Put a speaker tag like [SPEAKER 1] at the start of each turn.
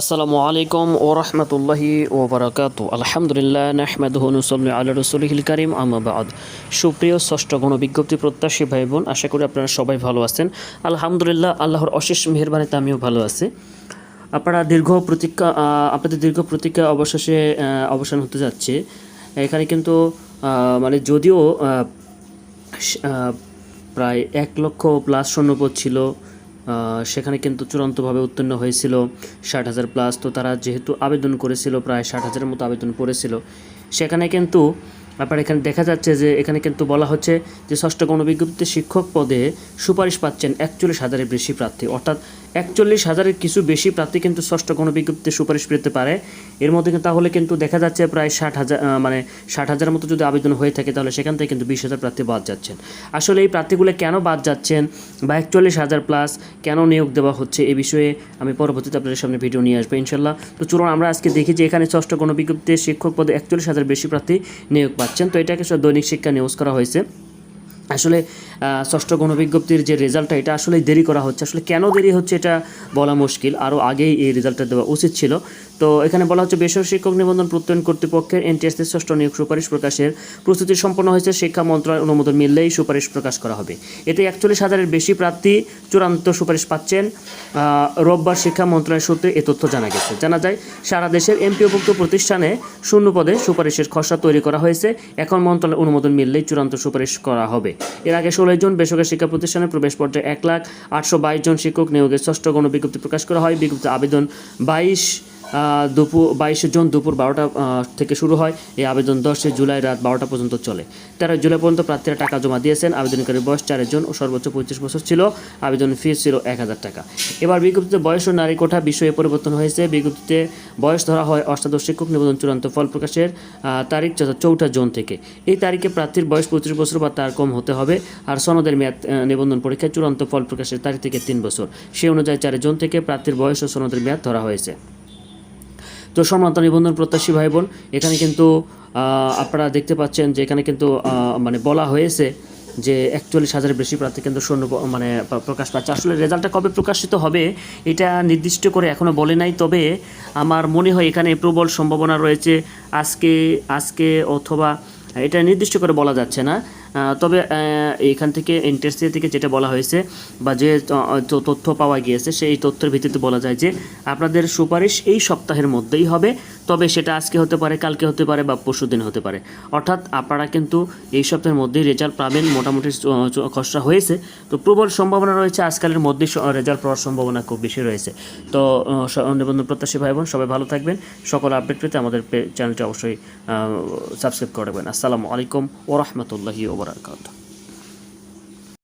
[SPEAKER 1] আসসালামু আলাইকুম ও রহমতুল্লাহি ও বারাকাতু আলহামদুলিল্লাহ নাহমেদুল আল্লাহ রসুলহিল করিম আমাবাদ সুপ্রিয় ষষ্ঠ গণবিজ্ঞপ্তি প্রত্যাশী ভাই বোন আশা করি আপনারা সবাই ভালো আছেন। আলহামদুলিল্লাহ, আল্লাহর অশেষ মেহরবানিতে আমিও ভালো আছি। আপনারা দীর্ঘ প্রতীক্ষা আপনাদের দীর্ঘ প্রতীক্ষা অবশেষে অবসান হতে যাচ্ছে। এখানে কিন্তু মানে যদিও প্রায় এক লক্ষ প্লাস শূন্যপদ ছিল। সেখানে কিন্তু চূড়ান্তভাবে উত্তীর্ণ হয়েছিল ষাট হাজার প্লাস তো তারা যেহেতু আবেদন করেছিল, প্রায় ষাট হাজারের মতো আবেদন করেছিল। সেখানে কিন্তু আপনার এখানে দেখা যাচ্ছে যে এখানে কিন্তু বলা হচ্ছে যে ষষ্ঠ গণবিজ্ঞপ্তিতে শিক্ষক পদে সুপারিশ পাচ্ছেন একচল্লিশ হাজারের বেশি প্রার্থী। অর্থাৎ একচল্লিশ হাজারের কিছু বেশি প্রার্থী কিন্তু ষষ্ঠ গণবিজ্ঞপ্তিতে সুপারিশ পেতে পারে। এর মধ্যে তাহলে কিন্তু দেখা যাচ্ছে প্রায় ষাট হাজার মানে ষাট হাজারের মতো যদি আবেদন হয়ে থাকে তাহলে সেখান থেকে কিন্তু বিশ হাজার প্রার্থী বাদ যাচ্ছেন। আসলে এই প্রার্থীগুলো কেন বাদ যাচ্ছেন বা একচল্লিশ হাজার প্লাস কেন নিয়োগ দেওয়া হচ্ছে এ বিষয়ে আমি পরবর্তীতে আপনাদের সামনে ভিডিও নিয়ে আসব ইনশাল্লাহ। তো চলুন আমরা আজকে দেখি যে এখানে ষষ্ঠ গণবিজ্ঞপ্তিতে শিক্ষক পদে একচল্লিশ হাজার বেশি প্রার্থী নিয়োগ পাচ্ছেন। তো এটাকে দৈনিক শিক্ষা নিউজ করা হয়েছে। আসলে ষষ্ঠ গণবিজ্ঞপ্তির যে রেজাল্টটা এটা আসলে দেরি করা হচ্ছে। আসলে কেন দেরি হচ্ছে, এটা বলা মুশকিল। আরও আগেই এই রেজাল্টটা দেওয়া উচিত ছিল। তো এখানে বলা হচ্ছে, বেসরকারি শিক্ষক নিবন্ধন প্রত্যয়ন কর্তৃপক্ষের এনটিএসসি ষষ্ঠ নিয়োগ সুপারিশ প্রকাশের প্রস্তুতি সম্পন্ন হয়েছে। শিক্ষা মন্ত্রণালয় অনুমোদন মিললেই সুপারিশ প্রকাশ করা হবে। এতে একচল্লিশ হাজারের বেশি প্রার্থী চূড়ান্ত সুপারিশ পাচ্ছেন। রোববার শিক্ষা মন্ত্রণালয় সূত্রে এ তথ্য জানা গেছে। জানা যায়, সারা দেশের এমপিওভুক্ত প্রতিষ্ঠানে শূন্য পদে সুপারিশের খসড়া তৈরি করা হয়েছে। এখন মন্ত্রণালয় অনুমোদন মিললেই চূড়ান্ত সুপারিশ করা হবে। এর আগে ষোলো জন বেসরকারি শিক্ষা প্রতিষ্ঠানে প্রবেশ পর্যায়ে এক লাখ আটশো বাইশ জন শিক্ষক নিয়োগের ষষ্ঠ গণবিজ্ঞপ্তি প্রকাশ করা হয়। বিজ্ঞপ্তি আবেদন বাইশ দুপুর, বাইশে জুন দুপুর বারোটা থেকে শুরু হয়। এই আবেদন দশে জুলাই রাত বারোটা পর্যন্ত চলে। তেরো জুলাই পর্যন্ত প্রার্থীরা টাকা জমা দিয়েছেন। আবেদনকারীর বয়স চারজন ও সর্বোচ্চ পঁয়ত্রিশ বছর ছিল। আবেদন ফিস ছিল এক হাজার টাকা। এবার বিজ্ঞপ্তিতে বয়স ও নারী কোঠা বিষয়ে পরিবর্তন হয়েছে। বিজ্ঞপ্তিতে বয়স ধরা হয় অষ্টাদশ শিক্ষক নিবন্ধন চূড়ান্ত ফল প্রকাশের তারিখ যথা চৌঠা জুন থেকে। এই তারিখে প্রার্থীর বয়স পঁয়ত্রিশ বছর বা তার কম হতে হবে। আর সনদের মেয়াদ নিবন্ধন পরীক্ষায় চূড়ান্ত ফল প্রকাশের তারিখ থেকে তিন বছর। সেই অনুযায়ী চার জুন থেকে প্রার্থীর বয়স ও সনদের মেয়াদ ধরা হয়েছে। তো সম্মানিত নিবন্ধন প্রত্যাশী ভাই বোন এখানে কিন্তু আপনারা দেখতে পাচ্ছেন যে এখানে কিন্তু মানে বলা হয়েছে যে একচল্লিশ হাজারের বেশি প্রার্থী কিন্তু শূন্য মানে প্রকাশ পাচ্ছে। আসলে রেজাল্টটা কবে প্রকাশিত হবে, এটা নির্দিষ্ট করে এখনও বলে নাই। তবে আমার মনে হয় এখানে প্রবল সম্ভাবনা রয়েছে। আজকে আজকে অথবা, এটা নির্দিষ্ট করে বলা যাচ্ছে না। তবে এখান থেকে ইন্টারেস্টের থেকে যেটা বলা হয়েছে বা যে তথ্য পাওয়া গিয়েছে, সেই তথ্যের ভিত্তিতে বলা যায় যে, আপনাদের সুপারিশ এই সপ্তাহের মধ্যেই হবে। তবে সেটা আজকে হতে পারে, কালকে হতে পারে বা পরশু দিন হতে পারে। অর্থাৎ আপনারা কিন্তু এই সপ্তাহের মধ্যেই রেজাল্ট পাবেন। মোটামুটি খসড়া হয়েছে। তো প্রবল সম্ভাবনা রয়েছে। আজকালের মধ্যেই রেজাল্ট পাওয়ার সম্ভাবনা খুব বেশি রয়েছে। তো নিবন্ধন প্রত্যাশী ভাই বোন, সবাই ভালো থাকবেন। সকল আপডেট পেতে আমাদের চ্যানেলটি অবশ্যই সাবস্ক্রাইব করে আসসালামু আলাইকুম ও রহমতুল্লাহি ওবরাকাত